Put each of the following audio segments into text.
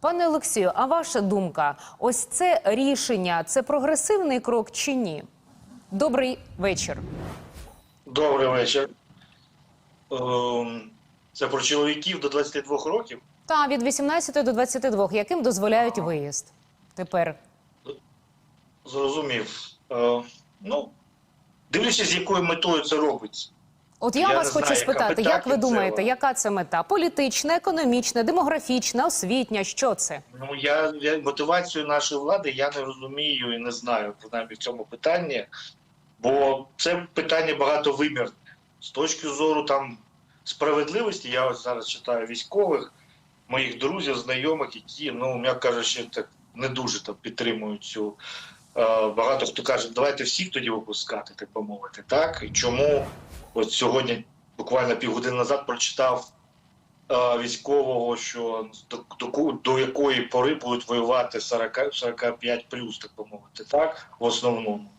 Пане Олексію, а ваша думка, ось це рішення це прогресивний крок чи ні? Добрий вечір. Добрий вечір. Ем, Це про чоловіків до 22 років. Та від 18 до 22, яким дозволяють виїзд тепер. Зрозумів. Е, Ну, дивлячись, з якою метою це робиться. От я, Я вас хочу знаю, спитати, як ви думаєте, кінцева? яка це мета? Політична, економічна, демографічна, освітня? Що це? Ну, я, я мотивацію нашої влади я не розумію і не знаю, принаймні в цьому питанні, бо це питання багатовимірне. З точки зору там справедливості, я ось зараз читаю військових, моїх друзів, знайомих, які, ну, м'яко кажучи, так не дуже там підтримують цю. Е, Багато хто каже, давайте всіх тоді випускати, так би мовити. Так? І чому от сьогодні, буквально півгодини назад, прочитав е, військового, що до, до, до якої пори будуть воювати 40, 45 плюс, так би мовити, так, в основному.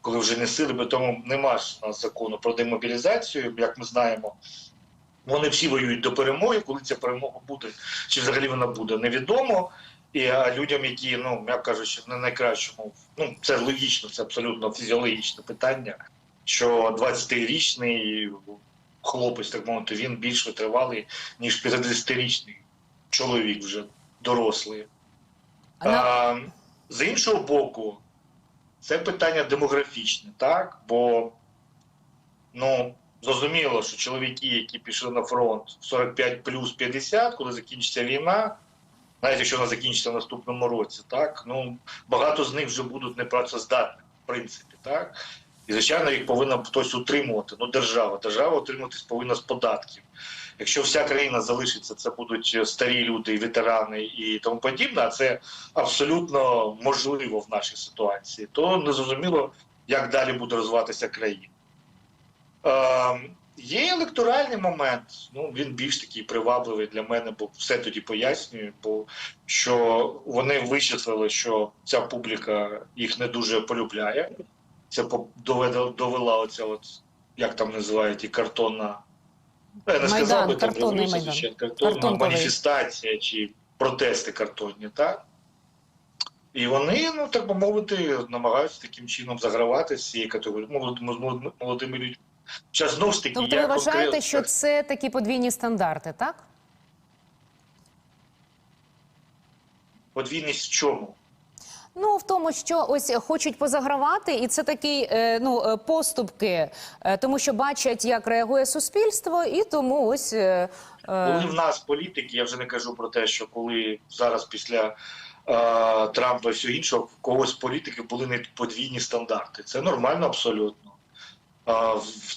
Коли вже не сили, бо тому нема ж у нас закону про демобілізацію, як ми знаємо. Вони всі воюють до перемоги. Коли ця перемога буде, чи взагалі вона буде, невідомо. І а людям, які, ну, м'яко кажучи, не найкращому, ну це логічно, це абсолютно фізіологічне питання, що 20-річний хлопець, так мовити, він більш витривалий, ніж 50-річний чоловік вже дорослий. А з іншого боку, це питання демографічне, так? Бо ну, зрозуміло, що чоловіки, які пішли на фронт 45 плюс 50, коли закінчиться війна, навіть якщо вона закінчиться в наступному році, так ну багато з них вже будуть непрацездатні, в принципі, так. І, звичайно, їх повинна хтось утримувати. Ну, держава. Держава утримуватись повинна з податків. Якщо вся країна залишиться, це будуть старі люди, ветерани і тому подібне, а це абсолютно можливо в нашій ситуації, то незрозуміло, як далі буде розвиватися країна. Е, є електоральний момент, ну він більш такий привабливий для мене, бо все тоді пояснюю, бо що вони вичислили, що ця публіка їх не дуже полюбляє. Це по- довела оця, от, як там називають, і картонна. Ну, Я не Майдан, сказав би там революція, картонна Картонковий. маніфестація чи протести картонні, так? І вони, ну так би мовити, намагаються таким чином загравати з цієї категорії молодими, молодими, людьми. Зараз знову ж таки, Тобто ви вважаєте, конкретно- що це такі подвійні стандарти, так? подвійність в чому? Ну, в тому, що ось хочуть позагравати, і це такі е, ну, е, поступки, е, тому що бачать, як реагує суспільство, і тому ось. Е, Коли е, в нас політики, я вже не кажу про те, що коли зараз після е, Трампа і всього іншого, в когось політики були не подвійні стандарти. Це нормально абсолютно.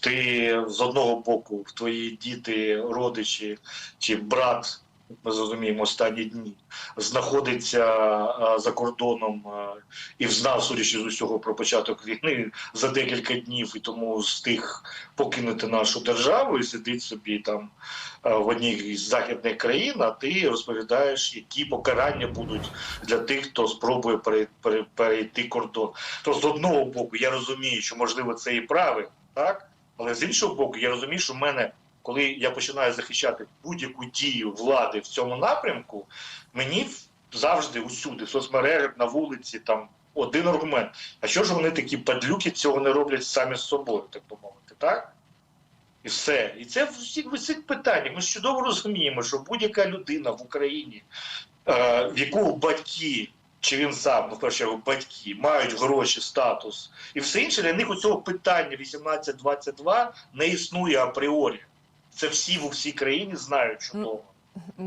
Ти з одного боку, в твої діти, родичі чи брат, ми зрозуміємо, останні дні, знаходиться за кордоном а, і знав, судячи з усього, про початок війни за декілька днів, і тому встиг покинути нашу державу і сидить собі там в одній із західних країн, а ти розповідаєш, які покарання будуть для тих, хто спробує пере- пере- перейти кордон. То з одного боку я розумію, що можливо це і правильно, так? Але з іншого боку, я розумію, що в мене, коли я починаю захищати будь-яку дію влади в цьому напрямку, мені завжди усюди, в соцмережах, на вулиці, там один аргумент. А що ж вони такі падлюки цього не роблять самі з собою, так би мовити, так? І все. І це в усіх в усіх питаннях. Ми чудово розуміємо, що будь-яка людина в Україні, е, в яку батьки, чи він сам, ну, в першу батьки, мають гроші, статус і все інше, для них у цього питання 18-22 не існує апріорі. Це всі в усій країні знають чудово.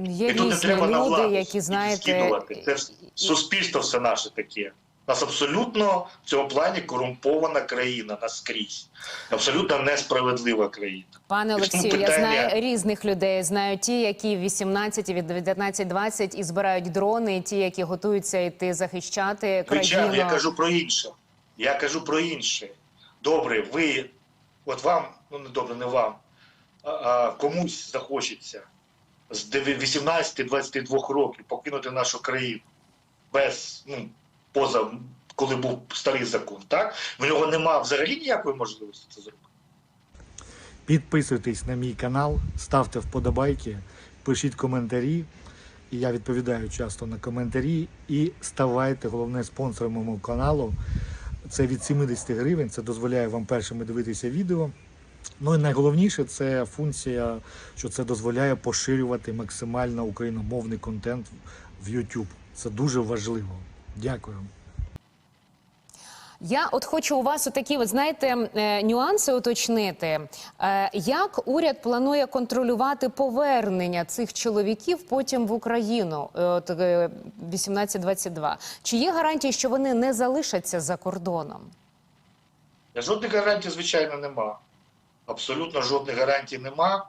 є І тут не треба на люди, владу які знаєте. скидувати. Це суспільство все наше таке. У нас абсолютно в цьому плані корумпована країна наскрізь. Абсолютно несправедлива країна. Пане Олексію, я знаю різних людей. Знаю ті, які в 18 від 19-20 і збирають дрони, і ті, які готуються йти захищати Звичайно, я кажу про інше. Я кажу про інше. Добре, ви, от вам, ну не добре, не вам, комусь захочеться з 18-22 років покинути нашу країну без, ну, поза, коли був старий закон, так? В нього нема взагалі ніякої можливості це зробити. Підписуйтесь на мій канал, ставте вподобайки, пишіть коментарі. і я відповідаю часто на коментарі. І ставайте головне спонсором мого каналу. Це від 70 гривень. Це дозволяє вам першими дивитися відео. Ну і найголовніше це функція, що це дозволяє поширювати максимально україномовний контент в YouTube. Це дуже важливо. Дякую. Я от хочу у вас такі, от знаєте, е, нюанси уточнити. Е, Як уряд планує контролювати повернення цих чоловіків потім в Україну? Е, От е, 18-22. Чи є гарантії, що вони не залишаться за кордоном? Жодних гарантій, звичайно, нема. Абсолютно жодних гарантій нема.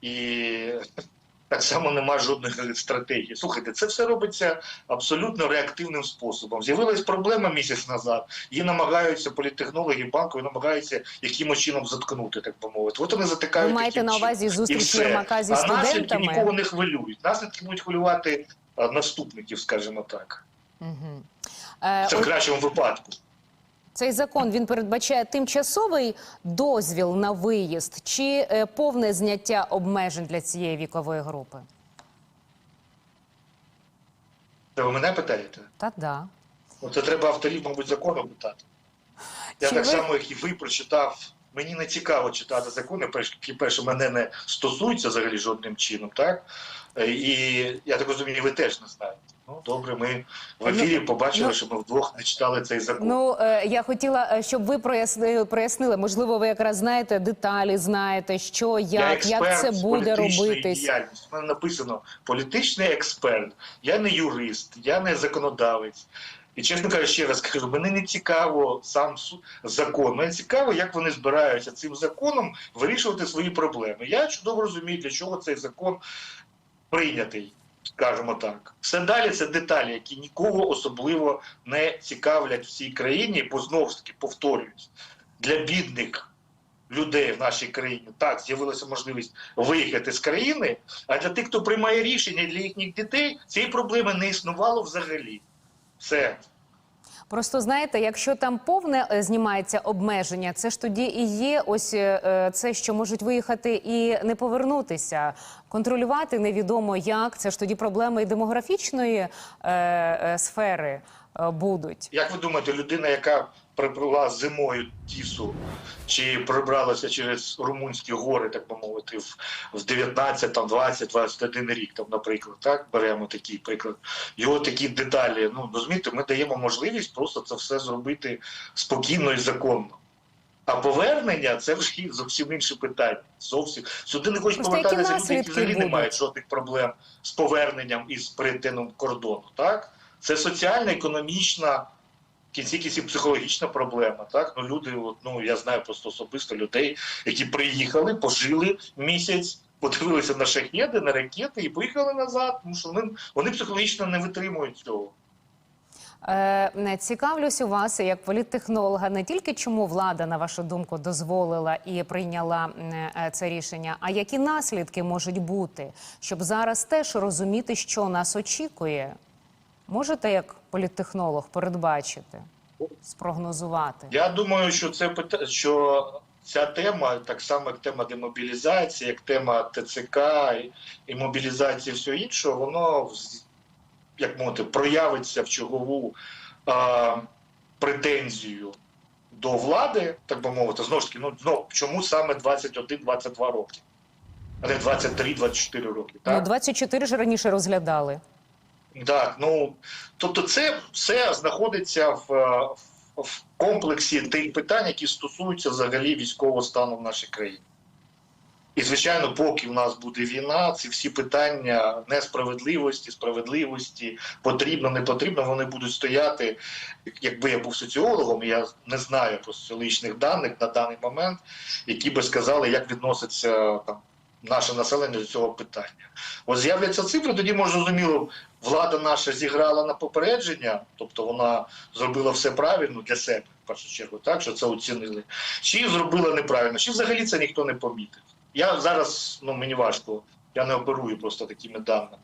І так само нема жодних стратегій. Слухайте, це все робиться абсолютно реактивним способом. З'явилась проблема місяць назад, її намагаються політтехнологи банку намагаються якимось чином заткнути, так би мовити. От вони затикають. Ви маєте на увазі зустріч. Єрмака зі а наслідки нікого не хвилюють. Наслідки будуть хвилювати наступників, скажімо так. Угу. Е, Це в кращому випадку. Цей закон він передбачає тимчасовий дозвіл на виїзд чи е, повне зняття обмежень для цієї вікової групи? Це ви мене питаєте? Та да. Ну, Це треба авторів, мабуть, закону питати. Я Чи так ви- само, як і ви прочитав. Мені не цікаво читати закони, які перше мене не стосуються взагалі жодним чином, так? Е, І я так розумію, ви теж не знаєте. Ну добре, ми в ефірі побачили, ну- що ми вдвох не читали цей закон. Ну е, я хотіла, е, щоб ви прояснили, прояснили. Можливо, ви якраз знаєте деталі, знаєте, що я як, експерт як це буде робитись. У мене написано політичний експерт. Я не юрист, я не законодавець. І чесно кажучи, ще раз кажу, мені не цікаво сам закон. Мені цікаво, як вони збираються цим законом вирішувати свої проблеми. Я чудово розумію, для чого цей закон прийнятий, скажімо так. Все далі це деталі, які нікого особливо не цікавлять в цій країні, бо знову ж таки повторюють для бідних людей в нашій країні так з'явилася можливість виїхати з країни. А для тих, хто приймає рішення для їхніх дітей, цієї проблеми не існувало взагалі. Все. Просто знаєте, якщо там повне е, знімається обмеження, це ж тоді і є ось е, е, це, що можуть виїхати і не повернутися. Контролювати невідомо як. Це ж тоді проблеми і демографічної е, е, сфери будуть. Як ви думаєте, людина, яка прибула зимою тісу, чи прибралася через румунські гори, так би мовити, в, в 19, там, 20, 21 рік, там, наприклад, так беремо такий приклад. Його такі деталі. Ну розумієте, ми даємо можливість просто це все зробити спокійно і законно. А повернення це вже зовсім інше питання. Зовсім сюди не хочуть повертатися люди, які взагалі не мають жодних проблем з поверненням і з перетином кордону. Так це соціальна, економічна, кінці кінців психологічна проблема. Так ну люди, от, ну я знаю просто особисто людей, які приїхали, пожили місяць. Подивилися на шахеди, на ракети і поїхали назад, тому що вони, вони психологічно не витримують цього. Е, Цікавлюсь у вас як політтехнолога не тільки чому влада, на вашу думку, дозволила і прийняла е, це рішення, а які наслідки можуть бути, щоб зараз теж розуміти, що нас очікує. Можете як політтехнолог передбачити, спрогнозувати? Я думаю, що це пита- що ця тема, так само як тема демобілізації, як тема ТЦК і, і мобілізації всього іншого, воно як мовити, проявиться в чергову а, претензію до влади, так би мовити, знову ж таки, ну знов чому саме 21-22 роки, а не 23-24 роки. Так? Ну, 24 ж раніше розглядали. Так, ну тобто, це все знаходиться в, е, в- комплексі тих питань, які стосуються взагалі військового стану в нашій країні. І, звичайно, поки в нас буде війна, ці всі питання несправедливості, справедливості, потрібно, не потрібно, вони будуть стояти. Якби я був соціологом, я не знаю про соціологічних даних на даний момент, які би сказали, як відноситься там наше населення до цього питання. Ось з'являться цифри, тоді може зрозуміло, влада наша зіграла на попередження, тобто вона зробила все правильно для себе, в першу чергу, так що це оцінили. Чи зробила неправильно, чи взагалі це ніхто не помітив. Я зараз, ну мені важко, я не оперую просто такими даними.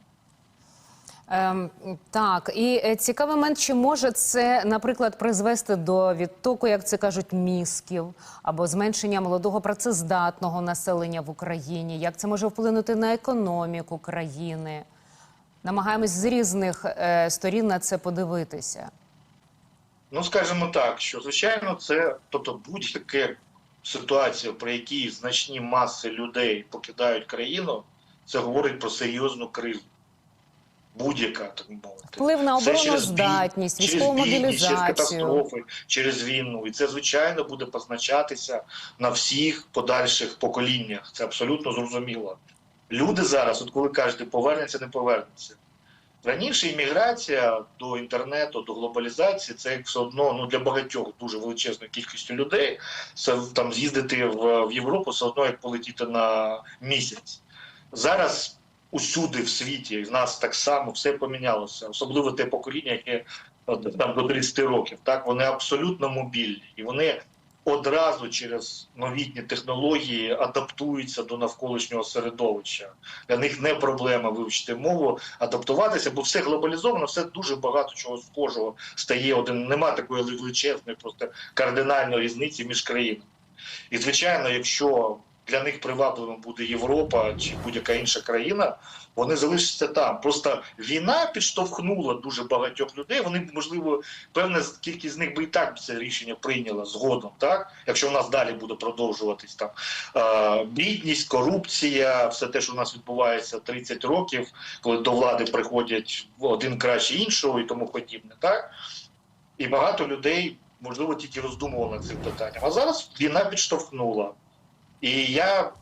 Ем, так, і е, цікавий момент, чи може це, наприклад, призвести до відтоку, як це кажуть, мізків або зменшення молодого працездатного населення в Україні? Як це може вплинути на економіку країни? Намагаємось з різних е, сторін на це подивитися. Ну, скажімо так, що звичайно, це тобто будь-яка ситуація, при якій значні маси людей покидають країну, це говорить про серйозну кризу. Будь-яка, так мовити. Вплив на обороноздатність, військову через через катастрофи, через війну. І це, звичайно, буде позначатися на всіх подальших поколіннях. Це абсолютно зрозуміло. Люди зараз, от коли кажете, повернеться, не повернеться. Раніше імміграція до інтернету, до глобалізації, це як все одно ну для багатьох дуже величезної кількістю людей. Це там з'їздити в, в Європу все одно як полетіти на місяць. Зараз усюди в світі і в нас так само все помінялося, особливо те покоління, яке от, там до 30 років. Так вони абсолютно мобільні і вони одразу через новітні технології адаптуються до навколишнього середовища. Для них не проблема вивчити мову, адаптуватися, бо все глобалізовано, все дуже багато чого схожого стає. Один нема такої величезної, просто кардинальної різниці між країнами. І звичайно, якщо для них привабливим буде Європа чи будь-яка інша країна, вони залишаться там. Просто війна підштовхнула дуже багатьох людей. Вони можливо певна кількість з них би і так це рішення прийняла згодом, так якщо в нас далі буде продовжуватись там бідність, корупція, все те, що у нас відбувається 30 років, коли до влади приходять один краще іншого і тому подібне, так і багато людей можливо тільки роздумували над цим питанням. А зараз війна підштовхнула. І я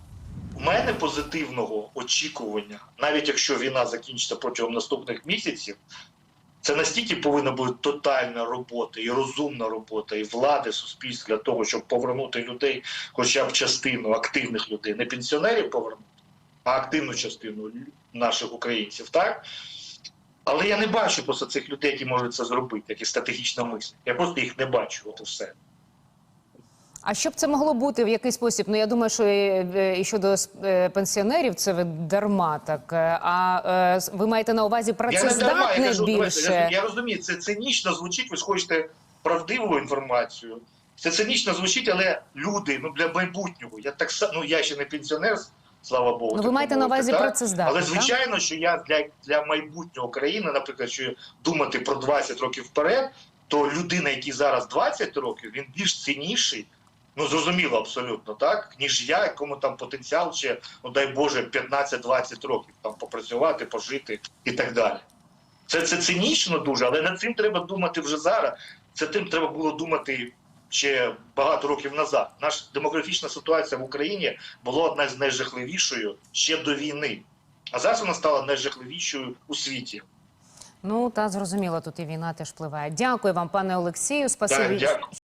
у мене позитивного очікування, навіть якщо війна закінчиться протягом наступних місяців, це настільки повинна бути тотальна робота і розумна робота, і влади суспільства для того, щоб повернути людей, хоча б частину активних людей, не пенсіонерів повернути, а активну частину наших українців, так? Але я не бачу просто цих людей, які можуть це зробити, які стратегічно мислять. Я просто їх не бачу, от і все. А що б це могло бути в який спосіб? Ну я думаю, що і, е, щодо е, пенсіонерів це ви дарма так. Е, А е, ви маєте на увазі Я не дарма, я більше? я, розумію, це цинічно звучить, ви ж хочете правдиву інформацію. Це цинічно звучить, але люди, ну для майбутнього. Я так ну я ще не пенсіонер, слава Богу. Ну, ви маєте на увазі так? працездатних, Але звичайно, що я для, для майбутнього країни, наприклад, що думати про 20 років вперед, то людина, який зараз 20 років, він більш цінніший. Ну, зрозуміло, абсолютно, так, ніж я, якому там потенціал ще, ну дай Боже, 15-20 років там попрацювати, пожити і так далі. Це, це цинічно дуже, але над цим треба думати вже зараз. Це тим треба було думати ще багато років назад. Наша демографічна ситуація в Україні була одна з найжахливішою ще до війни. А зараз вона стала найжахливішою у світі. Ну та зрозуміло, тут і війна теж впливає. Дякую вам, пане Олексію. Спасибі, дякую.